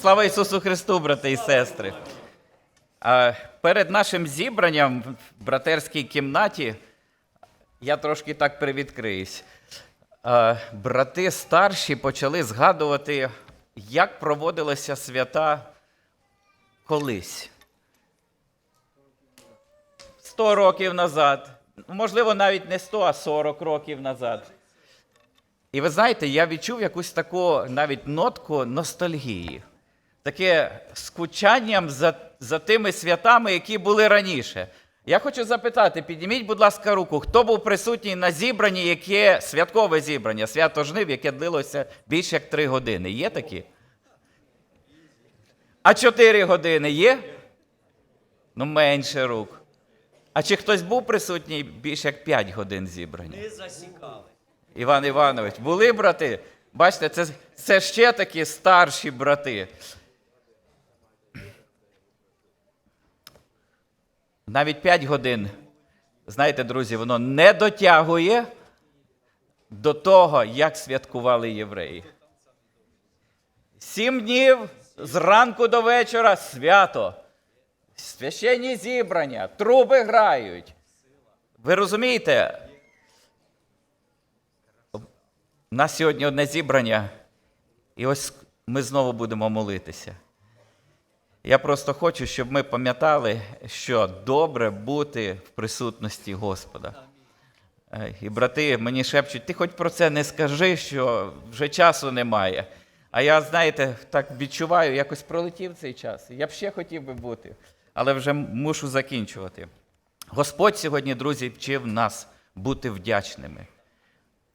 Слава Ісусу Христу, брати і сестри. Перед нашим зібранням в братерській кімнаті я трошки так привідкриюсь. Брати старші почали згадувати, як проводилися свята колись. Сто років назад. Можливо, навіть не 100, а 40 років назад. І ви знаєте, я відчув якусь таку навіть нотку ностальгії, таке скучанням за, за тими святами, які були раніше. Я хочу запитати, підніміть, будь ласка, руку, хто був присутній на зібранні, яке святкове зібрання, свято жнив, яке длилося більше як три години. Є такі? А чотири години є? Ну, менше рук. А чи хтось був присутній більше як п'ять годин зібрання? Не засікали. Іван Іванович, були брати? Бачите, це, це ще такі старші брати. Навіть 5 годин, знаєте, друзі, воно не дотягує до того, як святкували євреї. Сім днів зранку до вечора свято. Священні зібрання, труби грають. Ви розумієте, у нас сьогодні одне зібрання, і ось ми знову будемо молитися. Я просто хочу, щоб ми пам'ятали, що добре бути в присутності Господа. Е, І брати мені шепчуть, ти хоч про це не скажи, що вже часу немає. А я, знаєте, так відчуваю, якось пролетів цей час. Я б ще хотів би бути, але вже мушу закінчувати. Господь сьогодні, друзі, вчив нас бути вдячними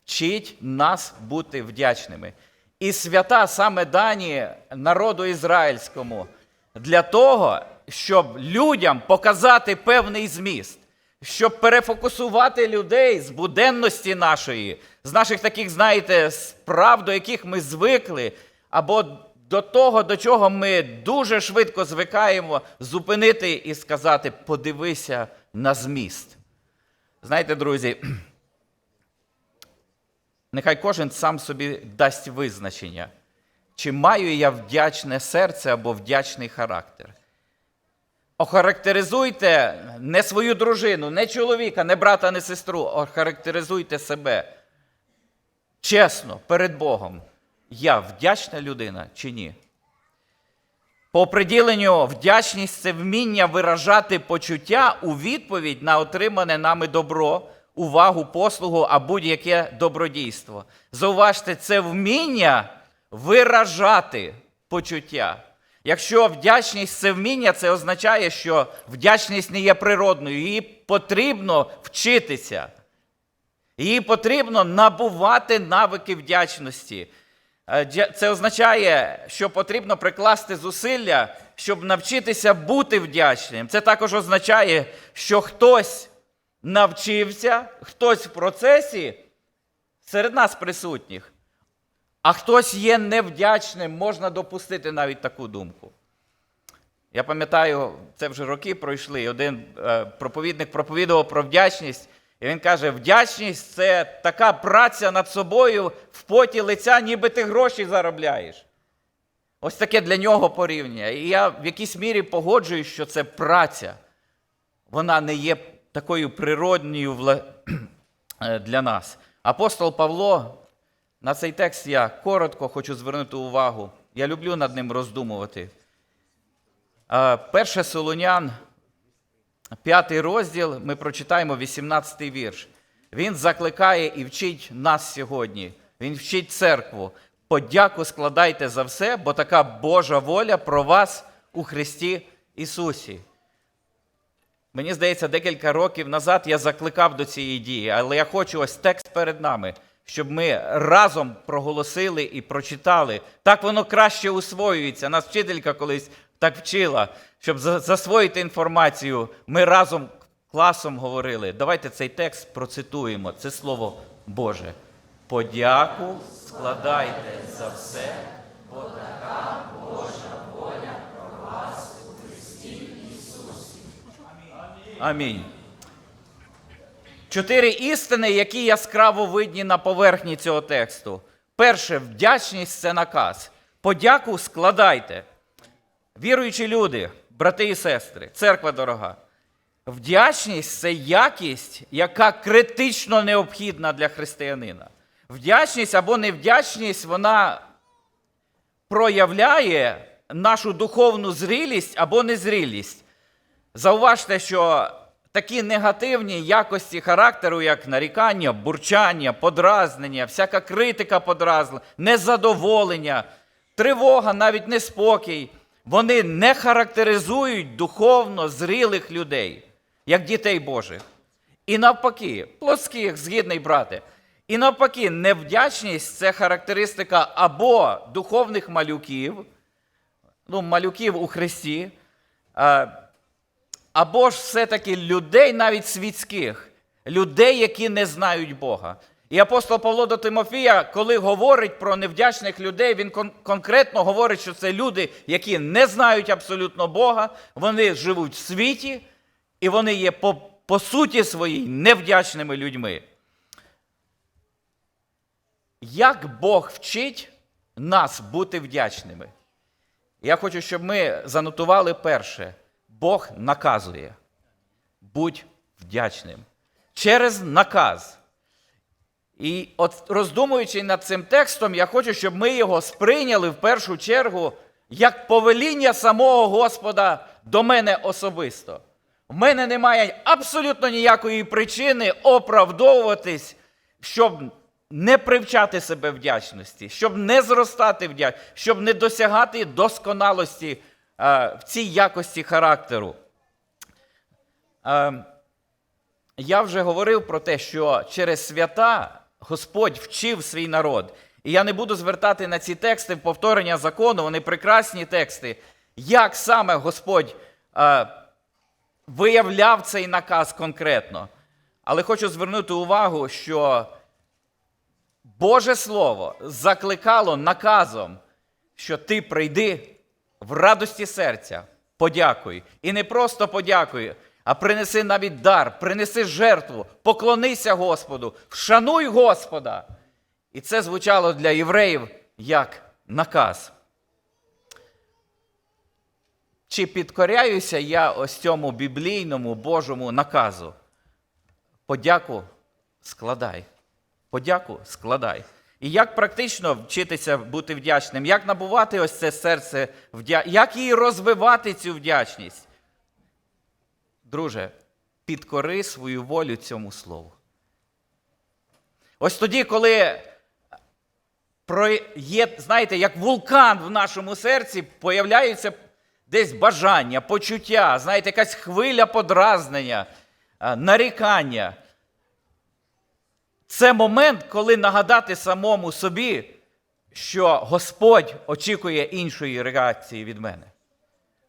вчить нас бути вдячними. І свята саме дані народу ізраїльському для того, щоб людям показати певний зміст, щоб перефокусувати людей з буденності нашої, з наших таких, знаєте, справ, до яких ми звикли, або до того, до чого ми дуже швидко звикаємо, зупинити і сказати: подивися на зміст. Знаєте, друзі, Нехай кожен сам собі дасть визначення, чи маю я вдячне серце або вдячний характер. Охарактеризуйте не свою дружину, не чоловіка, не брата, не сестру. Охарактеризуйте себе. Чесно, перед Богом. Я вдячна людина чи ні? По оприділенню, вдячність це вміння виражати почуття у відповідь на отримане нами добро, увагу, послугу а будь-яке добродійство. Зауважте, це вміння виражати почуття. Якщо вдячність це вміння, це означає, що вдячність не є природною, її потрібно вчитися. Її потрібно набувати навики вдячності. Е, Це означає, що потрібно прикласти зусилля, щоб навчитися бути вдячним. Це також означає, що хтось навчився, хтось в процесі серед нас присутніх, а хтось є невдячним, можна допустити навіть таку думку. Я пам'ятаю, це вже роки пройшли. і Один е, проповідник проповідував про вдячність, і він каже: вдячність це така праця над собою в поті лиця, ніби ти гроші заробляєш. Ось таке для нього порівняння. І я в якійсь мірі погоджуюсь, що це праця. Вона не є такою природньою е, для нас. Апостол Павло, на цей текст я коротко хочу звернути увагу. Я люблю над ним роздумувати. Перше Солонян, п'ятий розділ, ми прочитаємо 18-й вірш. Він закликає і вчить нас сьогодні. Він вчить церкву. Подяку складайте за все, бо така Божа воля про вас у Христі Ісусі. Мені здається, декілька років назад я закликав до цієї дії, але я хочу ось текст перед нами, щоб ми разом проголосили і прочитали. Так воно краще усвоюється. Нас вчителька колись так вчила, щоб засвоїти інформацію. Ми разом класом говорили. Давайте цей текст процитуємо. Це слово Боже. Подяку складайте за все, бо така Божа воля про вас у Христі Ісусі. Амінь. Чотири істини, які яскраво видні на поверхні цього тексту. Перше, вдячність це наказ. Подяку складайте. Віруючі люди, брати і сестри, церква дорога. Вдячність це якість, яка критично необхідна для християнина. Вдячність або невдячність, вона проявляє нашу духовну зрілість або незрілість. Зауважте, що такі негативні якості характеру, як нарікання, бурчання, подразнення, всяка критика подразла, незадоволення, тривога, навіть неспокій, вони не характеризують духовно зрілих людей, як дітей Божих. І навпаки, плоских, згідний брате. І навпаки, невдячність це характеристика або духовних малюків, ну, малюків у Христі, або ж все-таки людей навіть світських, людей, які не знають Бога. І апостол Павло до Тимофія, коли говорить про невдячних людей, він кон- конкретно говорить, що це люди, які не знають абсолютно Бога, вони живуть в світі, і вони є по, по суті своїй невдячними людьми. Як Бог вчить нас бути вдячними? Я хочу, щоб ми занотували перше. Бог наказує. Будь вдячним. Через наказ. І от роздумуючи над цим текстом, я хочу, щоб ми його сприйняли в першу чергу як повеління самого Господа до мене особисто. В мене немає абсолютно ніякої причини оправдовуватись, щоб не привчати себе вдячності, щоб не зростати вдячності, щоб не досягати досконалості в цій якості характеру. Е, я вже говорив про те, що через свята Господь вчив свій народ. І я не буду звертати на ці тексти в повторення закону, вони прекрасні тексти. Як саме Господь е, виявляв цей наказ конкретно. Але хочу звернути увагу, що Боже Слово закликало наказом, що ти прийди в радості серця, подякуй. І не просто подякуй, а принеси навіть дар, принеси жертву, поклонися Господу, вшануй Господа. І це звучало для євреїв як наказ. Чи підкоряюся я ось цьому біблійному Божому наказу? Подяку складай. Подяку складай. І як практично вчитися бути вдячним, як набувати ось це серце, як її розвивати цю вдячність? Друже, підкори свою волю цьому слову. Ось тоді, коли є, знаєте, як вулкан в нашому серці, появляються десь бажання, почуття, знаєте, якась хвиля подразнення, нарікання. Це момент, коли нагадати самому собі, що Господь очікує іншої реакції від мене,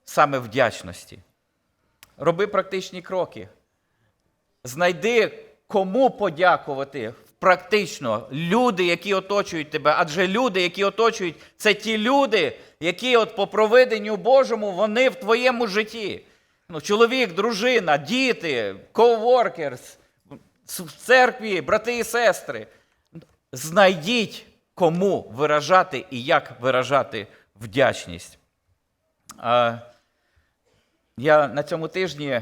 саме вдячності. Роби практичні кроки. Знайди, кому подякувати практично. Люди, які оточують тебе. Адже люди, які оточують, це ті люди, які от по провиденню Божому вони в твоєму житті. Ну, чоловік, дружина, діти, коуворкерс, в церкві, брати і сестри. Знайдіть, кому виражати і як виражати вдячність. Я на цьому тижні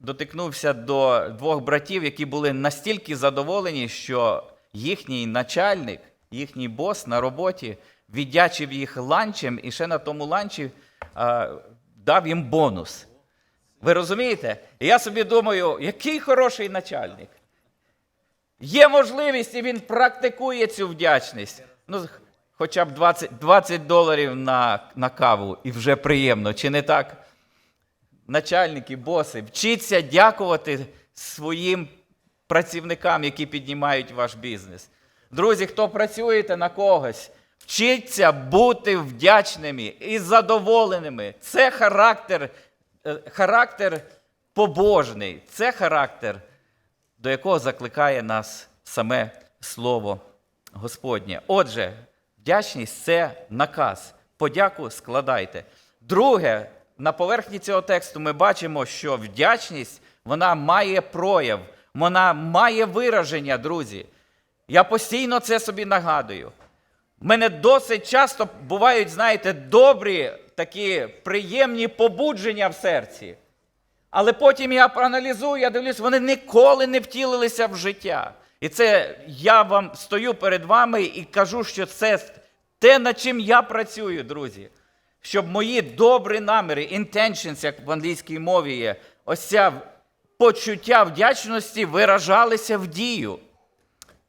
дотикнувся до двох братів, які були настільки задоволені, що їхній начальник, їхній бос на роботі віддячив їх ланчем і ще на тому ланчі дав їм бонус. Ви розумієте? І я собі думаю, який хороший начальник. Є можливість, і він практикує цю вдячність. Ну, хоча б 20, 20 доларів на, на каву, і вже приємно, чи не так? Начальники, боси, вчіться дякувати своїм працівникам, які піднімають ваш бізнес. Друзі, хто працюєте на когось, вчіться бути вдячними і задоволеними. Це характер, е, характер побожний, це характер, до якого закликає нас саме Слово Господнє. Отже, вдячність це наказ. Подяку складайте. Друге, на поверхні цього тексту ми бачимо, що вдячність вона має прояв, вона має вираження, друзі. Я постійно це собі нагадую. В мене досить часто бувають, знаєте, добрі такі приємні побудження в серці. Але потім я проаналізую, я дивлюсь, вони ніколи не втілилися в життя. І це я вам стою перед вами і кажу, що це те, над чим я працюю, друзі. Щоб мої добрі наміри, intentions, як в англійській мові є, ось ця почуття вдячності виражалися в дію.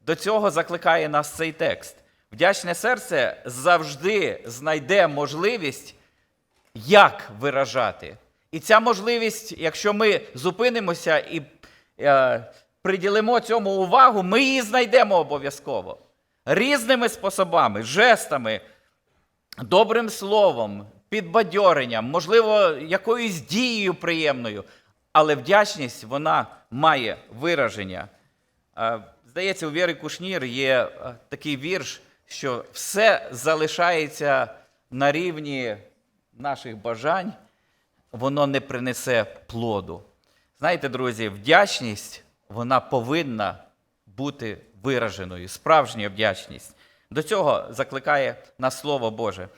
До цього закликає нас цей текст. Вдячне серце завжди знайде можливість, як виражати. І ця можливість, якщо ми зупинимося і е, приділимо цьому увагу, ми її знайдемо обов'язково. Різними способами, жестами, добрим словом, підбадьоренням, можливо, якоюсь дією приємною. Але вдячність вона має вираження. Е, Здається, у Віри Кушнір є е, такий вірш, що все залишається на рівні наших бажань, воно не принесе плоду. Знаєте, друзі, вдячність вона повинна бути вираженою, справжня вдячність. До цього закликає нас Слово Боже.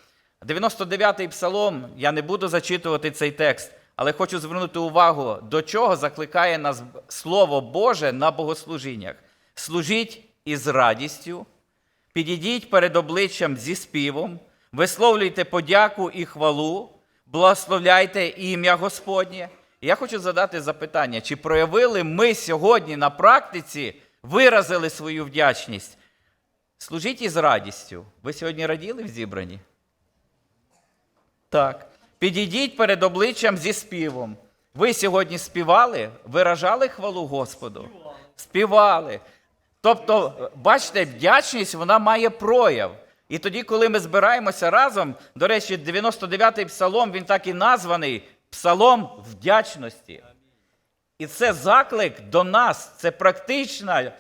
99-й псалом, я не буду зачитувати цей текст, але хочу звернути увагу, до чого закликає нас Слово Боже на богослужіннях. Служіть із радістю, підійдіть перед обличчям зі співом, висловлюйте подяку і хвалу, благословляйте ім'я Господнє. І я хочу задати запитання: чи проявили ми сьогодні на практиці, виразили свою вдячність? Служіть із радістю. Ви сьогодні раділи в зібранні? Так. Підійдіть перед обличчям зі співом. Ви сьогодні співали, виражали хвалу Господу? Співали. Тобто, бачите, вдячність вона має прояв. І тоді, коли ми збираємося разом, до речі, 99-й псалом, він так і названий Псалом вдячності. І це заклик до нас, це практична,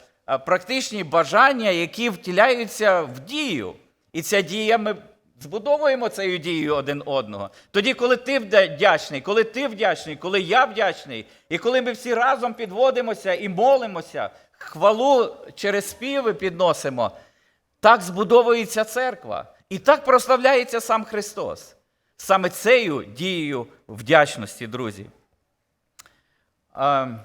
практичні бажання, які втіляються в дію. І ця дія ми збудовуємо цією дією один одного. Тоді, коли ти вдячний, коли ти вдячний, коли я вдячний, і коли ми всі разом підводимося і молимося, хвалу через співи підносимо, так збудовується церква. І так прославляється сам Христос. Саме цією дією вдячності, друзі. В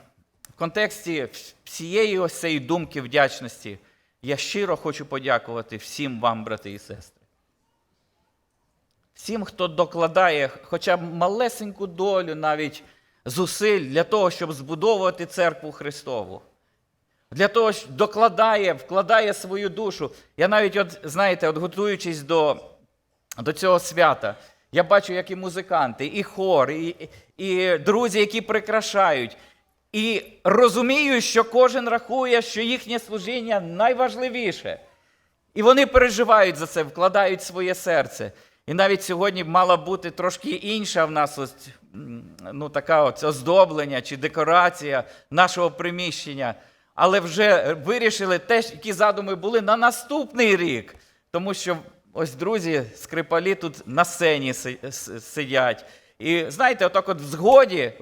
контексті всієї ось цієї думки вдячності я щиро хочу подякувати всім вам, брати і сестри. Всім, хто докладає хоча б малесеньку долю навіть зусиль для того, щоб збудовувати церкву Христову. Для того, що докладає, вкладає свою душу. Я навіть, от, знаєте, от готуючись до, до цього свята, я бачу, як і музиканти, і хор, і, і друзі, які прикрашають. І розумію, що кожен рахує, що їхнє служіння найважливіше. І вони переживають за це, вкладають своє серце. І навіть сьогодні мала бути трошки інша в нас ось, ну, така ось оздоблення чи декорація нашого приміщення. Але вже вирішили те, які задуми були на наступний рік. Тому що ось друзі, скрипалі тут на сцені сидять. І знаєте, отак от в згоді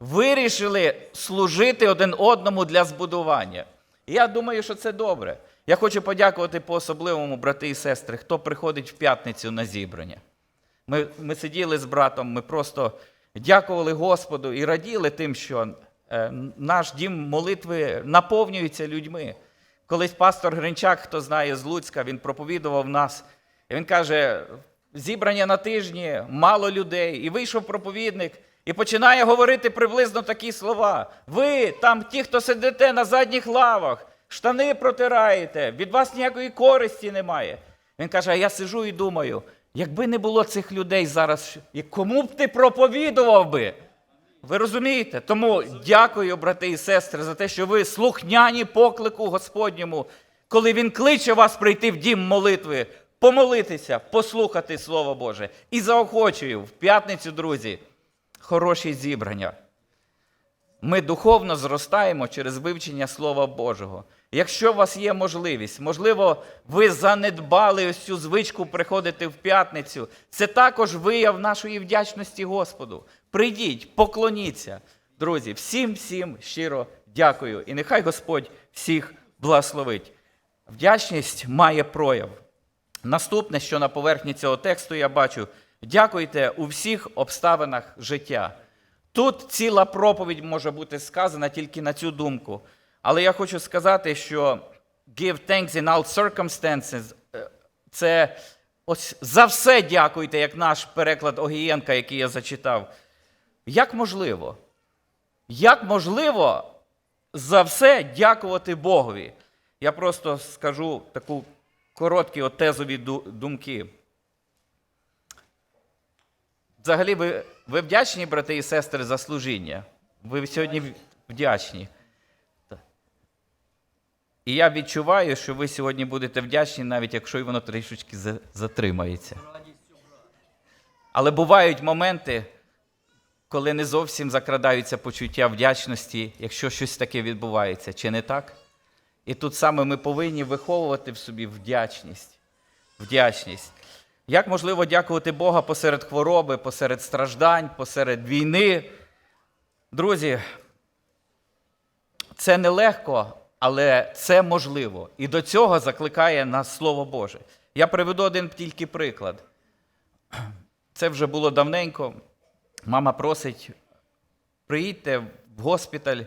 вирішили служити один одному для збудування. І я думаю, що це добре. Я хочу подякувати по-особливому, брати і сестри, хто приходить в п'ятницю на зібрання. Ми, ми сиділи з братом, ми просто дякували Господу і раділи тим, що наш дім молитви наповнюється людьми. Колись пастор Гринчак, хто знає з Луцька, він проповідував нас. І він каже: зібрання на тижні, мало людей. І вийшов проповідник і починає говорити приблизно такі слова. Ви там, ті, хто сидите на задніх лавах, штани протираєте, від вас ніякої користі немає. Він каже: а я сижу і думаю, якби не було цих людей зараз, кому б ти проповідував би? Ви розумієте? Тому дякую, брати і сестри, за те, що ви слухняні поклику Господньому, коли Він кличе вас прийти в дім молитви, помолитися, послухати Слово Боже. І заохочую в п'ятницю, друзі, хороші зібрання. Ми духовно зростаємо через вивчення Слова Божого. Якщо у вас є можливість, можливо, ви занедбали ось цю звичку приходити в п'ятницю, це також вияв нашої вдячності Господу. Прийдіть, поклоніться. Друзі, всім всім щиро дякую. І нехай Господь всіх благословить. Вдячність має прояв. Наступне, що на поверхні цього тексту я бачу, Дякуйте у всіх обставинах життя. Тут ціла проповідь може бути сказана тільки на цю думку. Але я хочу сказати, що give thanks in all circumstances е, це ось за все дякуйте, як наш переклад Огієнка, який я зачитав. Як можливо? Як можливо за все дякувати Богові? Я просто скажу таку короткі от тезові думки. Взагалі, ви, ви вдячні, брати і сестри, за служіння? Ви сьогодні вдячні. І я відчуваю, що ви сьогодні будете вдячні, навіть якщо воно трішечки затримається. Але бувають моменти, коли не зовсім закрадаються почуття вдячності, якщо щось таке відбувається, чи не так? І тут саме ми повинні виховувати в собі вдячність. Вдячність. Як можливо дякувати Бога посеред хвороби, посеред страждань, посеред війни? Друзі, це нелегко, але це можливо. І до цього закликає нас Слово Боже. Я приведу один тільки приклад. Це вже було давненько. Мама просить, приїдьте в госпіталь,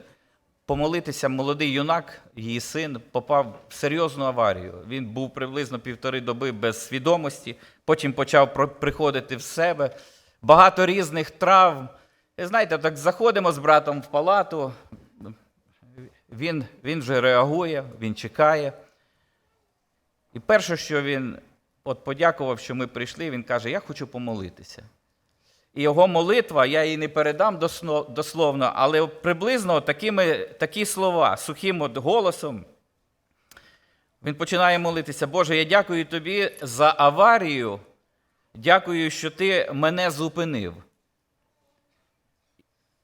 помолитися. Молодий юнак, її син, попав в серйозну аварію. Він був приблизно півтори доби без свідомості, потім почав приходити в себе. Багато різних травм. І знаєте, так заходимо з братом в палату. Він, він вже реагує, він чекає. І перше, що він от подякував, що ми прийшли, він каже: Я хочу помолитися. І його молитва, я її не передам дословно, але приблизно такими, такі слова, сухим от голосом. Він починає молитися. Боже, я дякую тобі за аварію. Дякую, що ти мене зупинив.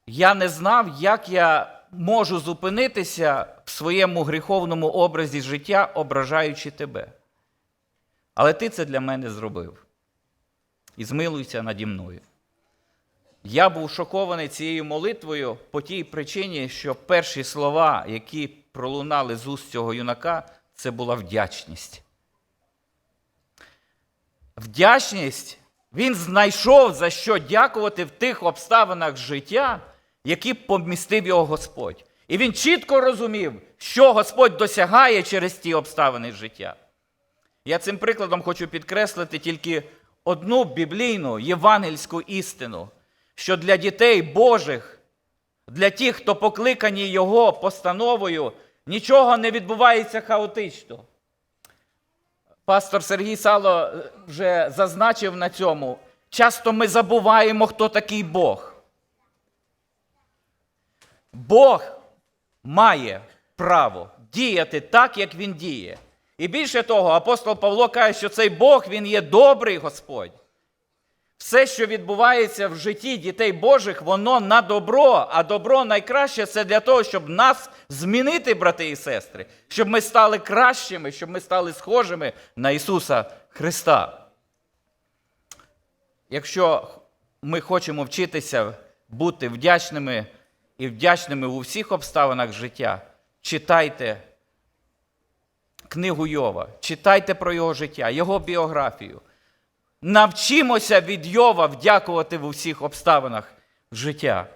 Я не знав, як я можу зупинитися в своєму гріховному образі життя, ображаючи тебе. Але ти це для мене зробив. І змилуйся наді мною. Я був шокований цією молитвою по тій причині, що перші слова, які пролунали з уст цього юнака, це була вдячність. Вдячність він знайшов за що дякувати в тих обставинах життя, які помістив його Господь. І він чітко розумів, що Господь досягає через ті обставини життя. Я цим прикладом хочу підкреслити тільки одну біблійну євангельську істину, що для дітей Божих, для тих, хто покликані Його постановою, нічого не відбувається хаотично. Пастор Сергій Сало е, вже зазначив на цьому. Часто ми забуваємо, хто такий Бог. Бог має право діяти так, як він діє. І більше того, апостол Павло каже, що цей Бог він є добрий Господь. Все, що відбувається в житті дітей Божих, воно на добро, а добро найкраще це для того, щоб нас змінити, брати і сестри, щоб ми стали кращими, щоб ми стали схожими на Ісуса Христа. Якщо ми хочемо вчитися бути вдячними і вдячними у всіх обставинах життя, читайте книгу Йова, читайте про його життя, його біографію. Навчимося від Йова вдякувати в усіх обставинах життя.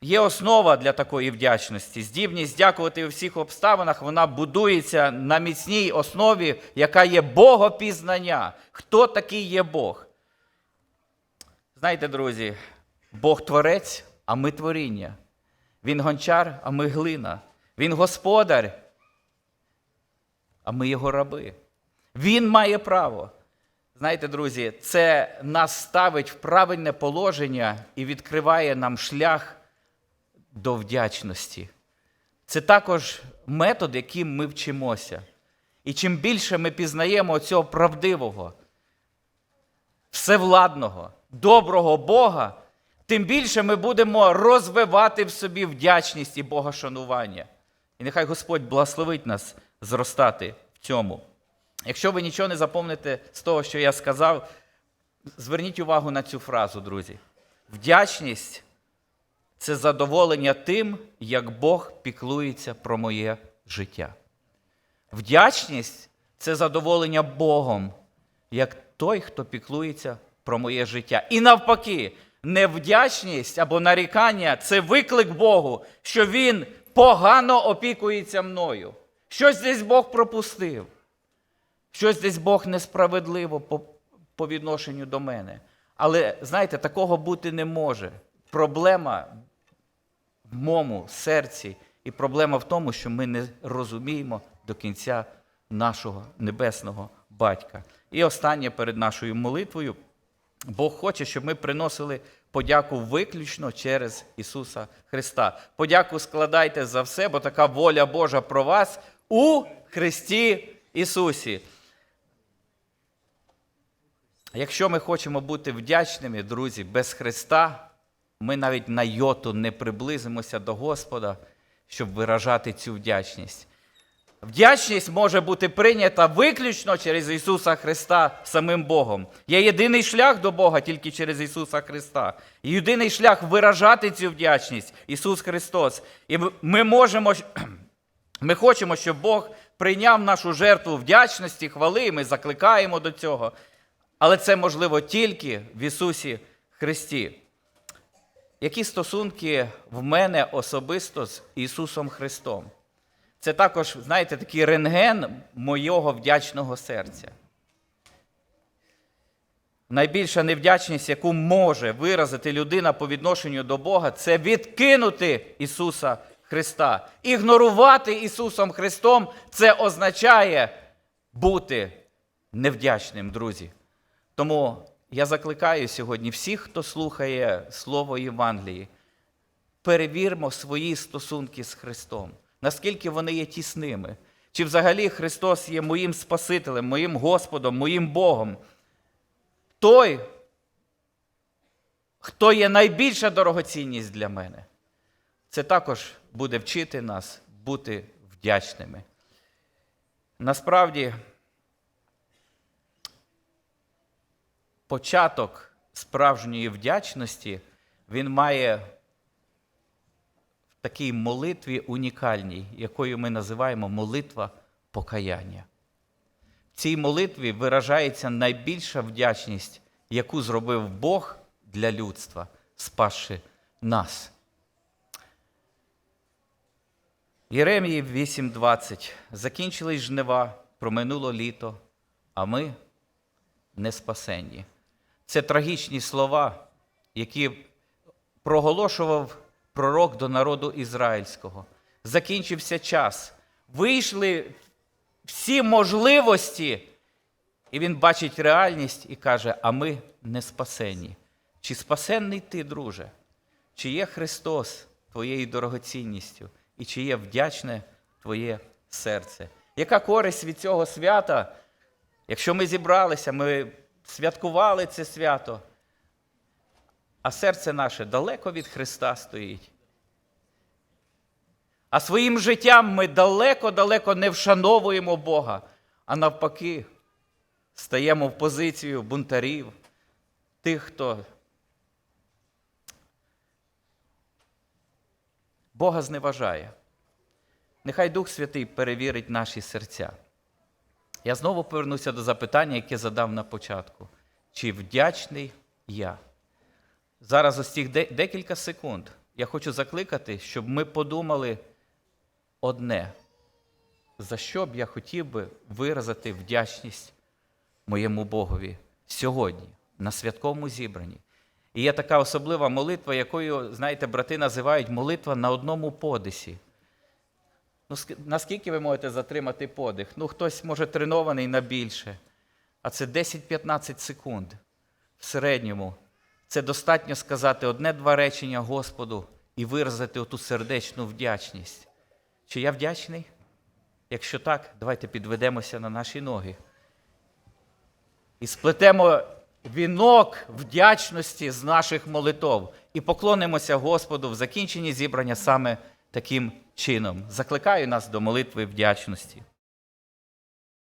Є основа для такої вдячності. Здібність дякувати у всіх обставинах, вона будується на міцній основі, яка є богопізнання. Хто такий є Бог? Знаєте, друзі, Бог творець, а ми творіння. Він гончар, а ми глина. Він господар, а ми його раби. Він має право. Знаєте, друзі, це нас ставить в правильне положення і відкриває нам шлях до вдячності. Це також метод, яким ми вчимося. І чим більше ми пізнаємо цього правдивого, всевладного, доброго Бога, тим більше ми будемо розвивати в собі вдячність і богошанування. І нехай Господь благословить нас зростати в цьому. Якщо ви нічого не запомните з того, що я сказав, зверніть увагу на цю фразу, друзі. Вдячність це задоволення тим, як Бог піклується про моє життя. Вдячність це задоволення Богом, як той, хто піклується про моє життя. І навпаки, невдячність або нарікання це виклик Богу, що Він погано опікується мною. Щось десь Бог пропустив. Щось десь Бог несправедливо по, по відношенню до мене. Але знаєте, такого бути не може. Проблема в моєму серці, і проблема в тому, що ми не розуміємо до кінця нашого небесного батька. І останнє перед нашою молитвою. Бог хоче, щоб ми приносили подяку виключно через Ісуса Христа. Подяку складайте за все, бо така воля Божа про вас у Христі Ісусі. Якщо ми хочемо бути вдячними, друзі, без Христа, ми навіть на йоту не приблизимося до Господа, щоб виражати цю вдячність. Вдячність може бути прийнята виключно через Ісуса Христа самим Богом. Є єдиний шлях до Бога тільки через Ісуса Христа. І єдиний шлях виражати цю вдячність Ісус Христос. І ми- можемо, ми хочемо, щоб Бог прийняв нашу жертву вдячності, хвали, і ми закликаємо до цього. Але це можливо тільки в Ісусі Христі. Які стосунки в мене особисто з Ісусом Христом? Це також, знаєте, такий рентген мого вдячного серця. Найбільша невдячність, яку може виразити людина по відношенню до Бога, це відкинути Ісуса Христа. Ігнорувати Ісусом Христом це означає бути невдячним, друзі. Тому я закликаю сьогодні всіх, хто слухає Слово Євангелії, перевірмо свої стосунки з Христом, наскільки вони є тісними. Чи взагалі Христос є моїм Спасителем, моїм Господом, моїм Богом. Той, хто є найбільша дорогоцінність для мене, це також буде вчити нас бути вдячними. Насправді, початок справжньої вдячності він має в такій молитві унікальній, якою ми називаємо молитва покаяння. В цій молитві виражається найбільша вдячність, яку зробив Бог для людства, спасши нас. Єремії 8:20. Закінчились жнива, проминуло літо, а ми не спасенні. Це трагічні слова, які проголошував пророк до народу ізраїльського. Закінчився час. Вийшли всі можливості, і він бачить реальність і каже: а ми не спасені. Чи спасенний ти, друже? Чи є Христос твоєю дорогоцінністю? І чи є вдячне твоє серце? Яка користь від цього свята? Якщо ми зібралися, ми святкували це свято, а серце наше далеко від Христа стоїть. А своїм життям ми далеко-далеко не вшановуємо Бога, а навпаки, стаємо в позицію бунтарів, тих, хто Бога зневажає. Нехай Дух Святий перевірить наші серця. Я знову повернуся до запитання, яке задав на початку. Чи вдячний я? Зараз ось цих декілька секунд я хочу закликати, щоб ми подумали одне, за що б я хотів би виразити вдячність моєму Богові сьогодні, на святковому зібранні. І є така особлива молитва, якою, знаєте, брати називають молитва на одному подисі. Ну, наскільки ви можете затримати подих? Ну, хтось може тренований на більше. А це 10-15 секунд в середньому. Це достатньо сказати одне-два речення Господу і виразити оту сердечну вдячність. Чи я вдячний? Якщо так, давайте підведемося на наші ноги. І сплетемо вінок вдячності з наших молитов і поклонимося Господу в закінченні зібрання саме таким чином. Закликаю нас до молитви вдячності.